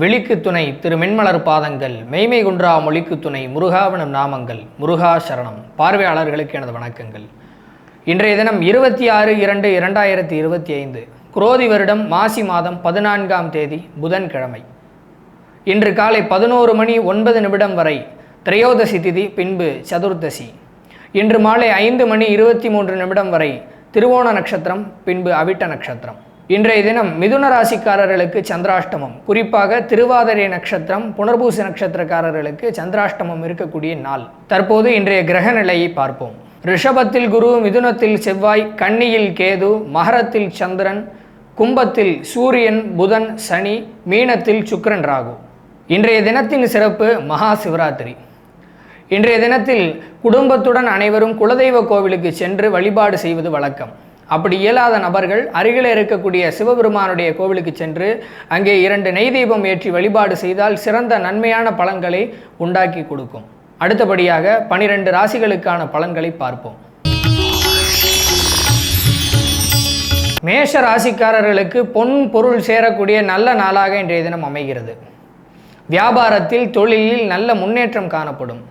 விழிக்கு துணை திரு மென்மலர் பாதங்கள் மெய்மை குன்றா மொழிக்கு துணை முருகாவனம் நாமங்கள் முருகா சரணம். பார்வையாளர்களுக்கு எனது வணக்கங்கள். இன்றைய தினம் இருபத்தி ஆறு இரண்டு இரண்டாயிரத்தி இருபத்தி ஐந்து குரோதி வருடம் மாசி மாதம் பதினான்காம் தேதி புதன்கிழமை. இன்று காலை பதினோரு மணி ஒன்பது நிமிடம் வரை திரையோதசி திதி பின்பு சதுர்தசி இன்று மாலை ஐந்து மணி இருபத்தி மூன்று நிமிடம் வரை திருவோண நட்சத்திரம் பின்பு அவிட்ட நட்சத்திரம். இன்றைய தினம் மிதுன ராசிக்காரர்களுக்கு சந்திராஷ்டமம். குறிப்பாக திருவாதிரை நட்சத்திரம் புனர்பூச நட்சத்திரக்காரர்களுக்கு சந்திராஷ்டமம் இருக்கக்கூடிய நாள். தற்போது இன்றைய கிரக நிலையை பார்ப்போம். ரிஷபத்தில் குரு மிதுனத்தில் செவ்வாய் கன்னியில் கேது மகரத்தில் சந்திரன் கும்பத்தில் சூரியன் புதன் சனி மீனத்தில் சுக்கிரன் ராகு. இன்றைய தினத்தின் சிறப்பு மகா சிவராத்திரி. இன்றைய தினத்தில் குடும்பத்துடன் அனைவரும் குலதெய்வ கோவிலுக்கு சென்று வழிபாடு செய்வது வழக்கம். அப்படி இயலாத நபர்கள் அருகில் இருக்கக்கூடிய சிவபெருமானுடைய கோவிலுக்கு சென்று அங்கே இரண்டு நெய் தீபம் ஏற்றி வழிபாடு செய்தால் சிறந்த நன்மையான பலன்களை உண்டாக்கி கொடுக்கும். அடுத்தபடியாக பனிரெண்டு ராசிகளுக்கான பலன்களை பார்ப்போம். மேஷ ராசிக்காரர்களுக்கு பொன் பொருள் சேரக்கூடிய நல்ல நாளாக இன்றைய தினம் அமைகிறது. வியாபாரத்தில் தொழிலில் நல்ல முன்னேற்றம் காணப்படும்.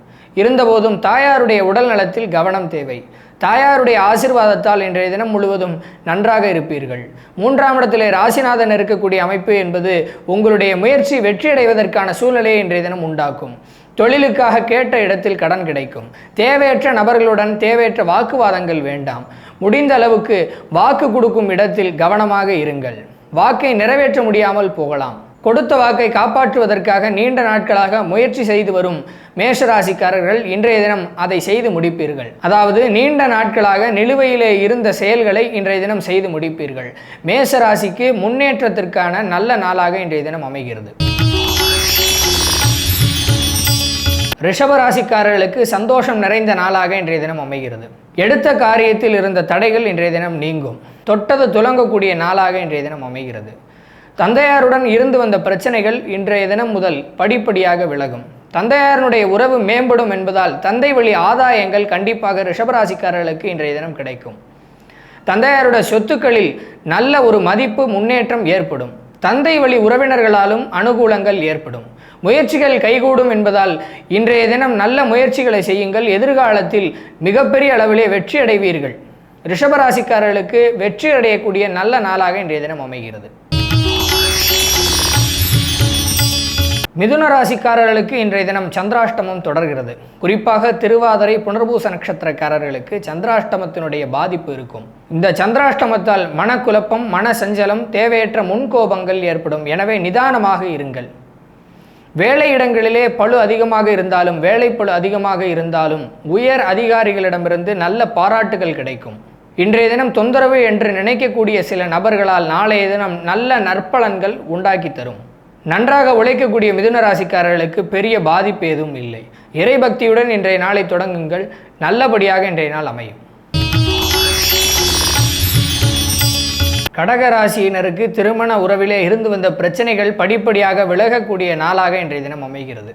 இருந்தபோதும் தாயாருடைய உடல் நலத்தில் கவனம் தேவை. தாயாருடைய ஆசிர்வாதத்தால் இன்றைய தினம் முழுவதும் நன்றாக இருப்பீர்கள். மூன்றாம் இடத்திலே ராசிநாதன் இருக்கக்கூடிய அமைப்பு என்பது உங்களுடைய முயற்சி வெற்றியடைவதற்கான சூழ்நிலையை இன்றைய தினம் உண்டாக்கும். தொழிலுக்காக கேட்ட இடத்தில் கடன் கிடைக்கும். தேவையற்ற நபர்களுடன் தேவையற்ற வாக்குவாதங்கள் வேண்டாம். முடிந்த அளவுக்கு வாக்கு கொடுக்கும் இடத்தில் கவனமாக இருங்கள். வாக்கை நிறைவேற்ற முடியாமல் போகலாம். கொடுத்த வாக்கை காப்பாற்றுவதற்காக நீண்ட நாட்களாக முயற்சி செய்து வரும் மேஷராசிக்காரர்கள் இன்றைய தினம் அதை செய்து முடிப்பீர்கள். அதாவது நீண்ட நாட்களாக நிலுவையிலே இருந்த செயல்களை இன்றைய தினம் செய்து முடிப்பீர்கள். மேஷராசிக்கு முன்னேற்றத்திற்கான நல்ல நாளாக இன்றைய தினம் அமைகிறது. ரிஷபராசிக்காரர்களுக்கு சந்தோஷம் நிறைந்த நாளாக இன்றைய தினம் அமைகிறது. எடுத்த காரியத்தில் இருந்த தடைகள் இன்றைய தினம் நீங்கும். தொட்டது துலங்கக்கூடிய நாளாக இன்றைய தினம் அமைகிறது. தந்தையாருடன் இருந்து வந்த பிரச்சனைகள் இன்றைய தினம் முதல் படிப்படியாக விலகும். தந்தையாருடைய உறவு மேம்படும் என்பதால் தந்தை வழி ஆதாயங்கள் கண்டிப்பாக ரிஷபராசிக்காரர்களுக்கு இன்றைய தினம் கிடைக்கும். தந்தையாருடைய சொத்துக்களில் நல்ல ஒரு மதிப்பு முன்னேற்றம் ஏற்படும். தந்தை வழி உறவினர்களாலும் அனுகூலங்கள் ஏற்படும். முயற்சிகள் கைகூடும் என்பதால் இன்றைய தினம் நல்ல முயற்சிகளை செய்யுங்கள். எதிர்காலத்தில் மிகப்பெரிய அளவிலே வெற்றி அடைவீர்கள். ரிஷபராசிக்காரர்களுக்கு வெற்றி அடையக்கூடிய நல்ல நாளாக இன்றைய தினம் அமைகிறது. மிதுன ராசிக்காரர்களுக்கு இன்றைய தினம் சந்திராஷ்டமம் தொடர்கிறது. குறிப்பாக திருவாதிரை புனர்பூச நட்சத்திரக்காரர்களுக்கு சந்திராஷ்டமத்தினுடைய பாதிப்பு இருக்கும். இந்த சந்திராஷ்டமத்தால் மனக்குழப்பம் மன சஞ்சலம் தேவையற்ற முன்கோபங்கள் ஏற்படும். எனவே நிதானமாக இருங்கள். வேலையிடங்களிலே பழு அதிகமாக இருந்தாலும் வேலைப்பழு அதிகமாக இருந்தாலும் உயர் அதிகாரிகளிடமிருந்து நல்ல பாராட்டுகள் கிடைக்கும். இன்றைய தினம் தொந்தரவு என்று நினைக்கக்கூடிய சில நபர்களால் நாளைய தினம் நல்ல நற்பலன்கள் உண்டாக்கி தரும். நன்றாக உழைக்கக்கூடிய மிதுன ராசிக்காரர்களுக்கு பெரிய பாதிப்பு எதுவும் இல்லை. இறைபக்தியுடன் இன்றைய நாளை தொடங்குங்கள். நல்லபடியாக இன்றைய நாள் அமையும். கடக ராசியினருக்கு திருமண உறவிலே இருந்து வந்த பிரச்சனைகள் படிப்படியாக விலகக்கூடிய நாளாக இன்றைய தினம் அமைகிறது.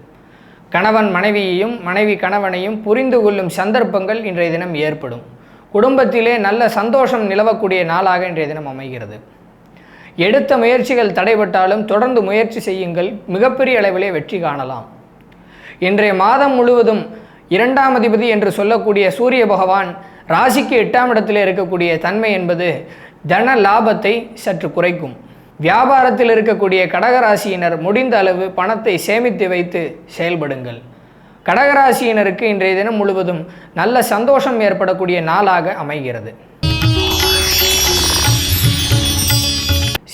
கணவன் மனைவியையும் மனைவி கணவனையும் புரிந்து கொள்ளும் சந்தர்ப்பங்கள் இன்றைய தினம் ஏற்படும். குடும்பத்திலே நல்ல சந்தோஷம் நிலவக்கூடிய நாளாக இன்றைய தினம் அமைகிறது. எடுத்த முயற்சிகள் தடைபட்டாலும் தொடர்ந்து முயற்சி செய்யுங்கள். மிகப்பெரிய அளவிலே வெற்றி காணலாம். இன்றைய மாதம் முழுவதும் இரண்டாம் அதிபதி என்று சொல்லக்கூடிய சூரிய பகவான் ராசிக்கு எட்டாம் இடத்தில் இருக்கக்கூடிய தன்மை என்பது தன லாபத்தை சற்று குறைக்கும். வியாபாரத்தில் இருக்கக்கூடிய கடகராசியினர் முடிந்த அளவு பணத்தை சேமித்து வைத்து செயல்படுங்கள். கடகராசியினருக்கு இன்றைய தினம் முழுவதும் நல்ல சந்தோஷம் ஏற்படக்கூடிய நாளாக அமைகிறது.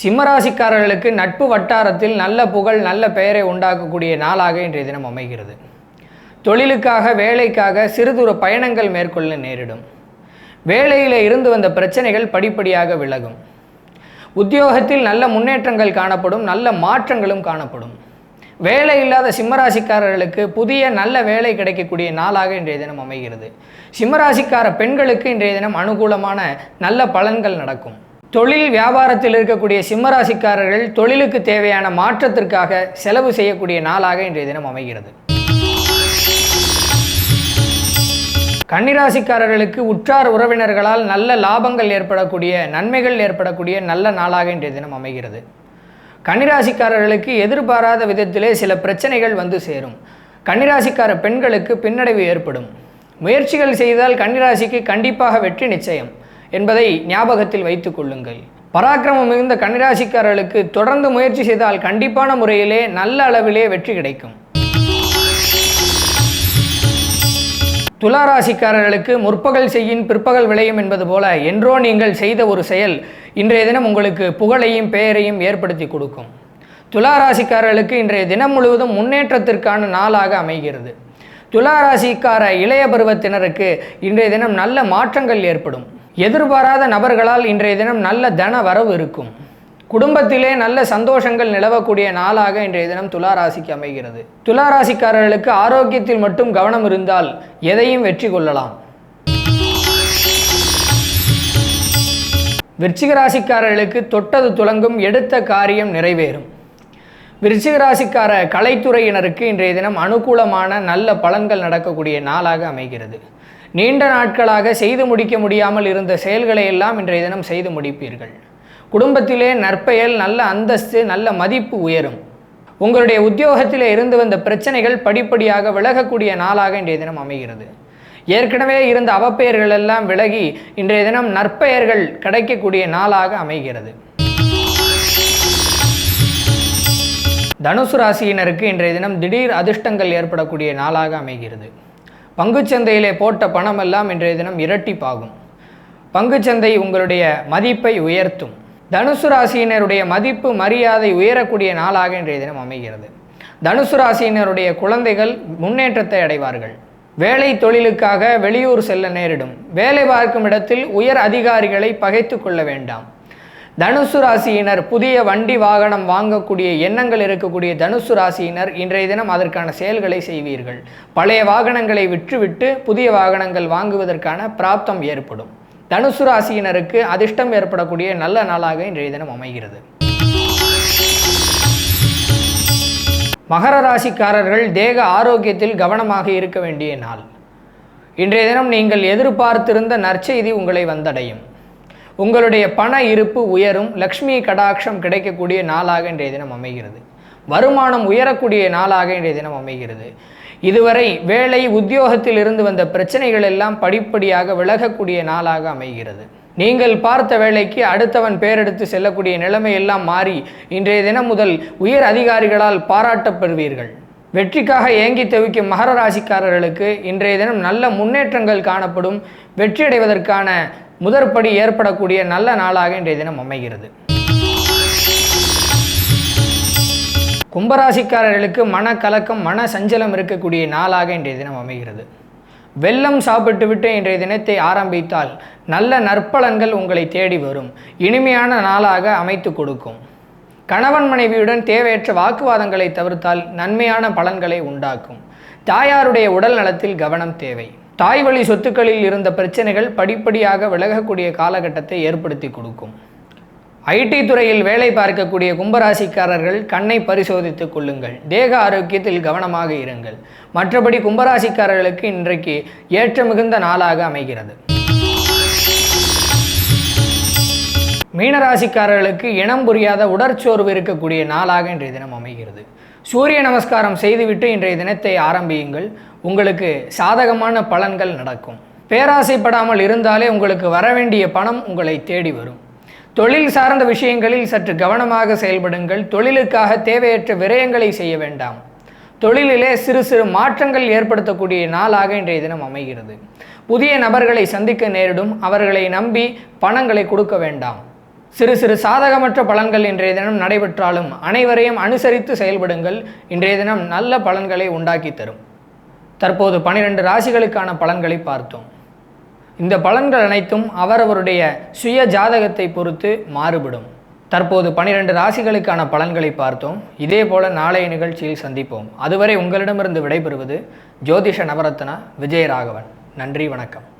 சிம்மராசிக்காரர்களுக்கு நட்பு வட்டாரத்தில் நல்ல புகழ் நல்ல பெயரை உண்டாக்கக்கூடிய நாளாக இன்றைய தினம் அமைகிறது. தொழிலுக்காக வேலைக்காக சிறுதூர பயணங்கள் மேற்கொள்ள நேரிடும். வேலையில் இருந்து வந்த பிரச்சனைகள் படிப்படியாக விலகும். உத்தியோகத்தில் நல்ல முன்னேற்றங்கள் காணப்படும் நல்ல மாற்றங்களும் காணப்படும். வேலை இல்லாத சிம்மராசிக்காரர்களுக்கு புதிய நல்ல வேலை கிடைக்கக்கூடிய நாளாக இன்றைய தினம் அமைகிறது. சிம்மராசிக்கார பெண்களுக்கு இன்றைய தினம் அனுகூலமான நல்ல பலன்கள் நடக்கும். தொழில் வியாபாரத்தில் இருக்கக்கூடிய சிம்மராசிக்காரர்கள் தொழிலுக்கு தேவையான மாற்றத்திற்காக செலவு செய்யக்கூடிய நாளாக இன்றைய தினம் அமைகிறது. கன்னிராசிக்காரர்களுக்கு உற்றார் உறவினர்களால் நல்ல லாபங்கள் ஏற்படக்கூடிய நன்மைகள் ஏற்படக்கூடிய நல்ல நாளாக இன்றைய தினம் அமைகிறது. கன்னிராசிக்காரர்களுக்கு எதிர்பாராத விதத்திலே சில பிரச்சனைகள் வந்து சேரும். கன்னிராசிக்கார பெண்களுக்கு பின்னடைவு ஏற்படும். முயற்சிகள் செய்தால் கன்னிராசிக்கு கண்டிப்பாக வெற்றி நிச்சயம். என்பதை ஞாபகத்தில் வைத்துக் கொள்ளுங்கள். பராக்கிரமம் மிகுந்த கன்னிராசிக்காரர்களுக்கு தொடர்ந்து முயற்சி செய்தால் கண்டிப்பான முறையிலே நல்ல அளவிலே வெற்றி கிடைக்கும். துளாராசிக்காரர்களுக்கு முற்பகல் செய்யின் பிற்பகல் விளையும் என்பது போல என்றோ நீங்கள் செய்த ஒரு செயல் இன்றைய தினம் உங்களுக்கு புகழையும் பெயரையும் ஏற்படுத்தி கொடுக்கும். துளாராசிக்காரர்களுக்கு இன்றைய தினம் முழுவதும் முன்னேற்றத்திற்கான நாளாக அமைகிறது. துளாராசிக்கார இளைய பருவத்தினருக்கு இன்றைய தினம் நல்ல மாற்றங்கள் ஏற்படும். எதிர்பாராத நபர்களால் இன்றைய தினம் நல்ல தன வரவு இருக்கும். குடும்பத்திலே நல்ல சந்தோஷங்கள் நிலவக்கூடிய நாளாக இன்றைய தினம் துளாராசிக்கு அமைகிறது. துளாராசிக்காரர்களுக்கு ஆரோக்கியத்தில் மட்டும் கவனம் இருந்தால் எதையும் வெற்றி கொள்ளலாம். விருச்சிகராசிக்காரர்களுக்கு தொட்டது துலங்கும் எடுத்த காரியம் நிறைவேறும். விருச்சிகராசிக்கார கலைத்துறையினருக்கு இன்றைய தினம் அனுகூலமான நல்ல பலன்கள் நடக்கக்கூடிய நாளாக அமைகிறது. நீண்ட நாட்களாக செய்து முடிக்க முடியாமல் இருந்த செயல்களை எல்லாம் இன்றைய தினம் செய்து முடிப்பீர்கள். குடும்பத்திலே நற்பெயல் நல்ல அந்தஸ்து நல்ல மதிப்பு உயரும். உங்களுடைய உத்தியோகத்திலே இருந்து வந்த பிரச்சனைகள் படிப்படியாக விலகக்கூடிய நாளாக இன்றைய தினம் அமைகிறது. ஏற்கனவே இருந்த அவப்பெயர்கள் எல்லாம் விலகி இன்றைய தினம் நற்பெயர்கள் கிடைக்கக்கூடிய நாளாக அமைகிறது. தனுசு ராசியினருக்கு இன்றைய தினம் திடீர் அதிர்ஷ்டங்கள் ஏற்படக்கூடிய நாளாக அமைகிறது. பங்குச்சந்தையிலே போட்ட பணம் எல்லாம் இன்றைய தினம் இரட்டிப்பாகும். பங்குச்சந்தை உங்களுடைய மதிப்பை உயர்த்தும். தனுசு ராசியினருடைய மதிப்பு மரியாதை உயரக்கூடிய நாளாக இன்றைய தினம் அமைகிறது. தனுசு ராசியினருடைய குழந்தைகள் முன்னேற்றத்தை அடைவார்கள். வேலை தொழிலுக்காக வெளியூர் செல்ல நேரிடும். வேலை பார்க்கும் இடத்தில் உயர் அதிகாரிகளை பகைத்து கொள்ள வேண்டாம். தனுசு ராசியினர் புதிய வண்டி வாகனம் வாங்கக்கூடிய எண்ணங்கள் இருக்கக்கூடிய தனுசு ராசியினர் இன்றைய தினம் அதற்கான செயல்களை செய்வீர்கள். பழைய வாகனங்களை விற்றுவிட்டு புதிய வாகனங்கள் வாங்குவதற்கான பிராப்தம் ஏற்படும். தனுசு ராசியினருக்கு அதிர்ஷ்டம் ஏற்படக்கூடிய நல்ல நாளாக இன்றைய தினம் அமைகிறது. மகர ராசிக்காரர்கள் தேக ஆரோக்கியத்தில் கவனமாக இருக்க வேண்டிய நாள். இன்றைய தினம் நீங்கள் எதிர்பார்த்திருந்த நற்செய்தி உங்களை வந்தடையும். உங்களுடைய பண இருப்பு உயரும் லக்ஷ்மி கடாட்சம் கிடைக்கக்கூடிய நாளாக இன்றைய தினம் அமைகிறது. வருமானம் உயரக்கூடிய நாளாக இன்றைய தினம் அமைகிறது. இதுவரை வேலை உத்தியோகத்தில் இருந்து வந்த பிரச்சனைகள் எல்லாம் படிப்படியாக விலகக்கூடிய நாளாக அமைகிறது. நீங்கள் பார்த்த வேலைக்கு அடுத்தவன் பேரெடுத்து செல்லக்கூடிய நிலைமை எல்லாம் மாறி இன்றைய தினம் முதல் உயர் அதிகாரிகளால் பாராட்டப்பெறுவீர்கள் வெற்றிக்காக ஏங்கி தவிக்கும் மகர ராசிக்காரர்களுக்கு இன்றைய தினம் நல்ல முன்னேற்றங்கள் காணப்படும். வெற்றியடைவதற்கான முதற்படி ஏற்படக்கூடிய நல்ல நாளாக இன்றைய தினம் அமைகிறது. கும்பராசிக்காரர்களுக்கு மனக்கலக்கம் மன சஞ்சலம் இருக்கக்கூடிய நாளாக இன்றைய தினம் அமைகிறது. வெள்ளம் சாப்பிட்டுவிட்டு இன்றைய தினத்தை ஆரம்பித்தால் நல்ல நற்பலன்கள் உங்களை தேடி வரும். இனிமையான நாளாக அமைத்து கொடுக்கும். கணவன் மனைவியுடன் தேவையற்ற வாக்குவாதங்களை தவிர்த்தால் நன்மையான பலன்களை உண்டாக்கும். தாயாருடைய உடல் நலத்தில் கவனம் தேவை. தாய் வழி சொத்துக்களில் இருந்த பிரச்சனைகள் படிப்படியாக விலகக்கூடிய காலகட்டத்தை ஏற்படுத்தி கொடுக்கும். ஐடி துறையில் வேலை பார்க்கக்கூடிய கும்பராசிக்காரர்கள் கண்ணை பரிசோதித்துக் கொள்ளுங்கள். தேக ஆரோக்கியத்தில் கவனமாக இருங்கள். மற்றபடி கும்பராசிக்காரர்களுக்கு இன்றைக்கு ஏற்ற மிகுந்த நாளாக அமைகிறது. மீனராசிக்காரர்களுக்கு இனம் புரியாத உடற்சோர்வு இருக்கக்கூடிய நாளாக இன்றைய தினம் அமைகிறது. சூரிய நமஸ்காரம் செய்துவிட்டு இன்றைய தினத்தை ஆரம்பியுங்கள். உங்களுக்கு சாதகமான பலன்கள் நடக்கும். பேராசைப்படாமல் இருந்தாலே உங்களுக்கு வரவேண்டிய பணம் உங்களை தேடி வரும். தொழில் சார்ந்த விஷயங்களில் சற்று கவனமாக செயல்படுங்கள். தொழிலுக்காக தேவையற்ற விரயங்களை செய்ய வேண்டாம். தொழிலிலே சிறு சிறு மாற்றங்கள் ஏற்படுத்தக்கூடிய நாளாக இன்றைய தினம் அமைகிறது. புதிய நபர்களை சந்திக்க நேரிடும். அவர்களை நம்பி பணங்களை கொடுக்க வேண்டாம். சிறு சிறு சாதகமற்ற பலன்கள் இன்றைய தினம் நடைபெற்றாலும் அனைவரையும் அனுசரித்து செயல்படுங்கள். இன்றைய தினம் நல்ல பலன்களை உண்டாக்கி தரும். தற்போது பனிரெண்டு ராசிகளுக்கான பலன்களை பார்த்தோம். இந்த பலன்கள் அனைத்தும் அவரவருடைய சுய ஜாதகத்தை பொறுத்து மாறுபடும். தற்போது பனிரெண்டு ராசிகளுக்கான பலன்களை பார்த்தோம். இதே போல நாளைய நிகழ்ச்சியில் சந்திப்போம். அதுவரை உங்களிடமிருந்து விடைபெறுவது ஜோதிஷ நவரத்னா விஜயராகவன். நன்றி வணக்கம்.